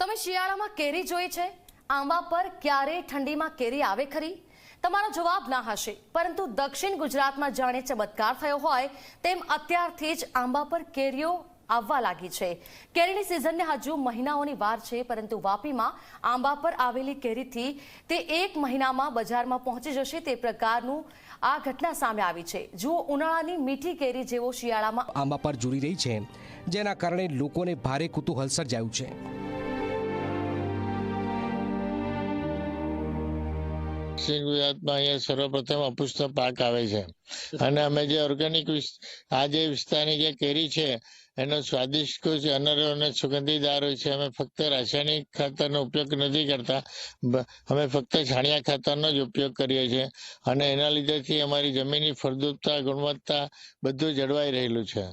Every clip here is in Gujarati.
તમે શિયાળામાં કેરી જોઈ છે? આંબા પર ક્યારે ઠંડીમાં કેરી આવે ખરી? તમારો જવાબ ના હશે. પરંતુ દક્ષિણ ગુજરાતમાં જાણે ચમત્કાર થયો હોય, તેમ અત્યારથી જ આંબા પર કેરીઓ આવવા લાગી છે. કેરીની સિઝનને હજુ મહિનાઓની વાર છે, પરંતુ વાપીમાં આંબા પર આવેલી કેરીથી તે એક મહિનામાં બજારમાં પહોંચી જશે તે પ્રકારનું આ ઘટના સામે આવી છે. જુઓ ઉનાળાની મીઠી કેરી જેવો શિયાળામાં આંબા પર જુડી રહી છે, જેના કારણે લોકોને ભારે કુતૂહલ સર્જાયું છે. દક્ષિણ ગુજરાતમાં અહીંયા સર્વપ્રથમ અપુષ્ટ પાક આવે છે. અને અમે જે ઓર્ગેનિક આ જે વિસ્તારની જે કેરી છે, એનો સ્વાદિષ્ટ કોઈ અનરો અને સુગંધીદાર હોય છે, અમે ફક્ત રાસાયણિક ખાતરનો ઉપયોગ નથી કરતા. અમે ફક્ત છાણિયા ખાતરનો જ ઉપયોગ કરીએ છીએ. અને એના લીધેથી અમારી જમીનની ફળદ્રુપતા, ગુણવત્તા બધું જળવાઈ રહેલું છે.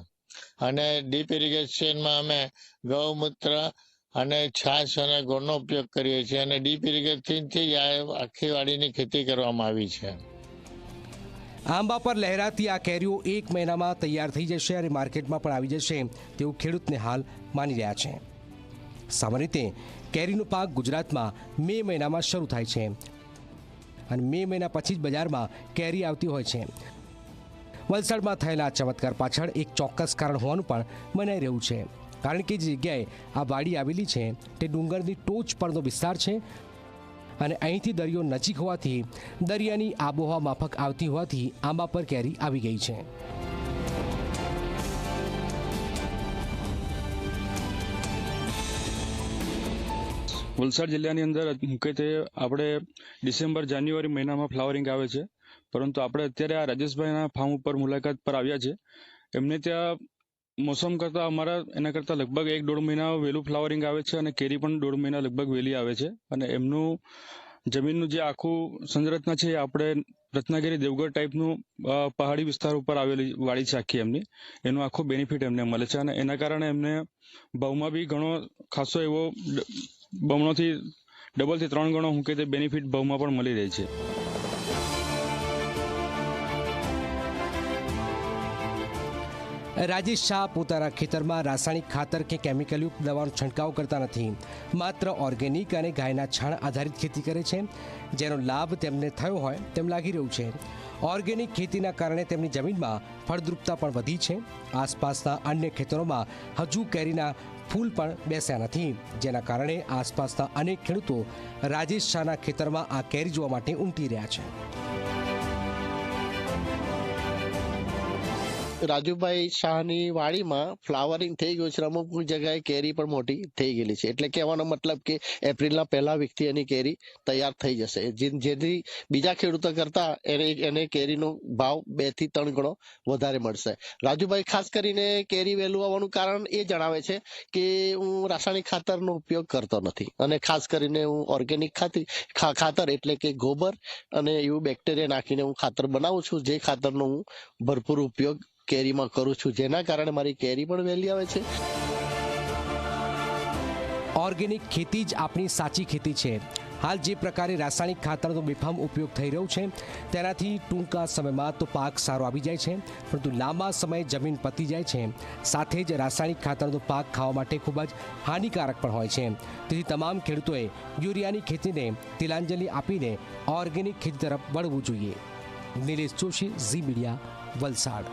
અને ડીપ ઇરિગેશનમાં અમે ગૌમૂત્ર અને છાશ અને ગોળનો ઉપયોગ કરીએ છીએ અને ડીપ ઇરિગેશનથી જ આ આખી વાડીની ખેતી કરવામાં આવી છે. આંબા પર લહેરાતી આ કેરીઓ એક મહિનામાં તૈયાર થઈ જશે અને માર્કેટમાં પણ આવી જશે. તેવું ખેડૂતને હાલ માની રહ્યા છે. સામાન્ય રીતે કેરીનો પાક ગુજરાતમાં મે મહિનામાં શરૂ થાય છે. અને મે મહિના પછી જ બજારમાં કેરી આવતી હોય છે. વલસાડમાં થયેલા ચમત્કાર પાછળ એક ચોક્કસ કારણ હોવાનું પણ મનાઈ રહ્યું છે. કારણ કે જે જગ્યાએ આ વાડી આવેલી છે, તે ડુંગરની ટોચ પરનો વિસ્તાર છે અને અહીંથી દરિયો નજીક હોવાથી દરિયાની આબોહવા માફક આવતી હોવાથી આંબા પર કેરી આવી ગઈ છે. વલસાડ જિલ્લાની અંદર મુખ્યત્વે આપણે ડિસેમ્બર, જાન્યુઆરી મહિનામાં ફ્લાવરિંગ આવે છે. પરંતુ આપણે અત્યારે આ રાજેશભાઈના ફાર્મ ઉપર મુલાકાત પર આવ્યા છે. એમને ત્યાં મોસમ કરતાં અમારા એના કરતાં લગભગ એક દોઢ મહિના વહેલું ફ્લાવરિંગ આવે છે અને કેરી પણ દોઢ મહિના લગભગ વહેલી આવે છે. અને એમનું જમીનનું જે આખું સંરચના છે આપણે રત્નાગીરી દેવગઢ ટાઈપનું પહાડી વિસ્તાર ઉપર આવેલી વાડી છે આખી એમની. એનો આખો બેનિફિટ એમને મળે છે અને એના કારણે એમને ભાવમાં બી ઘણો ખાસો એવો બમણોથી, ડબલથી ત્રણ ગણો હું કે તે બેનિફિટ ભાવમાં પણ મળી રહે છે. રાજેશ શાહ પોતાના ખેતરમાં રાસાયણિક ખાતર કે કેમિકલયુક્ત દવાનો છંટકાવ કરતા નથી. માત્ર ઓર્ગેનિક અને ગાયના છાણ આધારિત ખેતી કરે છે. જેનો લાભ તેમને થયો હોય તેમ લાગી રહ્યું છે. ઓર્ગેનિક ખેતીના કારણે તેમની જમીનમાં ફળદ્રુપતા પણ વધી છે. આસપાસના અન્ય ખેતરોમાં હજુ કેરીના ફૂલ પણ બેસ્યા નથી. જેના કારણે આસપાસના અનેક ખેડૂતો રાજેશ શાહના ખેતરમાં આ કેરી જોવા માટે ઉમટી રહ્યા છે. રાજુભાઈ શાહની વાડીમાં ફ્લાવરિંગ થઈ ગયું છે. અમુક જગ્યાએ કેરી પણ મોટી થઈ ગયેલી છે. એટલે કહેવાનો મતલબ કે એપ્રિલના પહેલા વીકથી એની કેરી તૈયાર થઈ જશે. જેથી બીજા ખેડૂતો કરતા એને એને કેરીનો ભાવ બેથી ત્રણ ગણો વધારે મળશે. રાજુભાઈ, ખાસ કરીને કેરી વહેલું આવવાનું કારણ એ જણાવે છે કે હું રાસાયણિક ખાતરનો ઉપયોગ કરતો નથી. અને ખાસ કરીને હું ઓર્ગેનિક ખાતી ખાતર એટલે કે ગોબર અને એવું બેક્ટેરિયા નાખીને હું ખાતર બનાવું છું. જે ખાતરનો હું ભરપૂર ઉપયોગ કેરીમાં કરું છું. જેના કારણે મારી કેરી પણ વહેલી આવે છે. ઓર્ગેનિક ખેતી જ આપણી સાચી ખેતી છે. હાલ જે પ્રકારે રાસાયણિક ખાતરનો બેફામ ઉપયોગ થઈ રહ્યો છે. તેનાથી ટૂંકા સમયમાં તો પાક સારો આવી જાય છે. પરંતુ લાંબા સમયે જમીન પતી જાય છે. સાથે જ રાસાયણિક ખાતરનો પાક ખાવા માટે ખૂબ જ હાનિકારક પણ હોય છે. તેથી તમામ ખેડૂતોએ યુરિયાની ખેતીને તિલાંજલિ આપીને ઓર્ગેનિક ખેતી તરફ વળવું જોઈએ. Nilesh Joshi, Zee media, Valsad.